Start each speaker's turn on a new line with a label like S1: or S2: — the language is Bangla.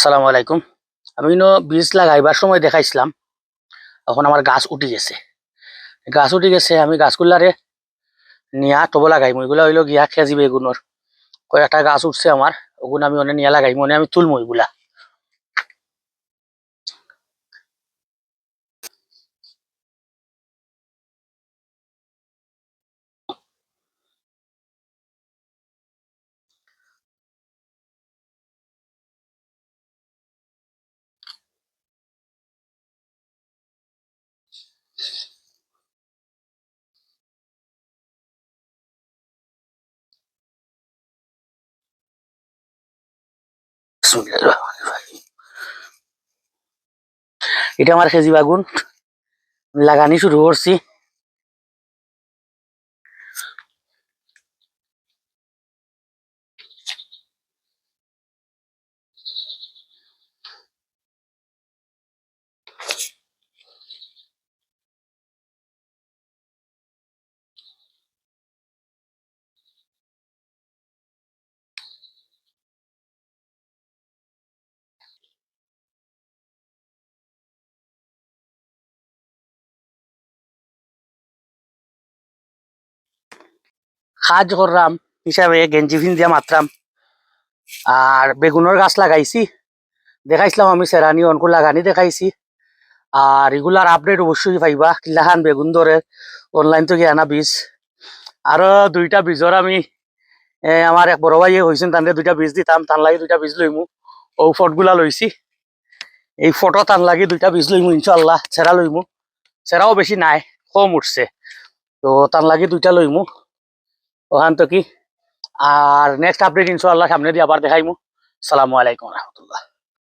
S1: আসসালামু আলাইকুম। আমি বীজ লাগাইবার সময় দেখাইছিলাম। এখন আমার গাছ উঠি গেছে। গাছ উঠি গেছে, আমি গাছগুলারে নিয়া টব লাগাইম। ওইগুলা হইল গিয়া খেজিবে এগুলোর কয়েকটা গাছ উঠছে আমার ওগুলো আমি অনেক নিয়া লাগাইম মনে আমি তুলম ওইগুলা এটা আমার খেজি বাগুন। লাগানি শুরু করছি। কাজ করলাম হিসাবে গেঞ্জি ফিন দিয়া মাত্রাম। আর বেগুনের গাছ লাগাইছি। দেখাইছিলাম আমি সেরানি অনকু লাগানি দেখাইছি। আর এগুলার আপডেট অবশ্যই পাইবা, কিলাখান বেগুন ধরে। অনলাইন থেকে আনা বীজ। আরও দুইটা বীজর আমি আমার এক বড় ভাইয়ে হয়েছেন তানরে দুইটা বীজ দিতাম তান লাগি দুইটা বীজ লইমু। ও ফটগুলা লইছি এই ফটো তান লাগি দুইটা বীজ লইমু ইনশাল্লাহ ছেড়া লইমু। ছেড়াও বেশি নাই, কম উঠছে। তো তান লাগি দুইটা লইমু। ওখান তো কি? আর নেক্সট আপডেট ইনশাল্লাহ সামনে দিয়ে আবার দেখাইমু। সালামু আলাইকুম রহমতুল্লাহ।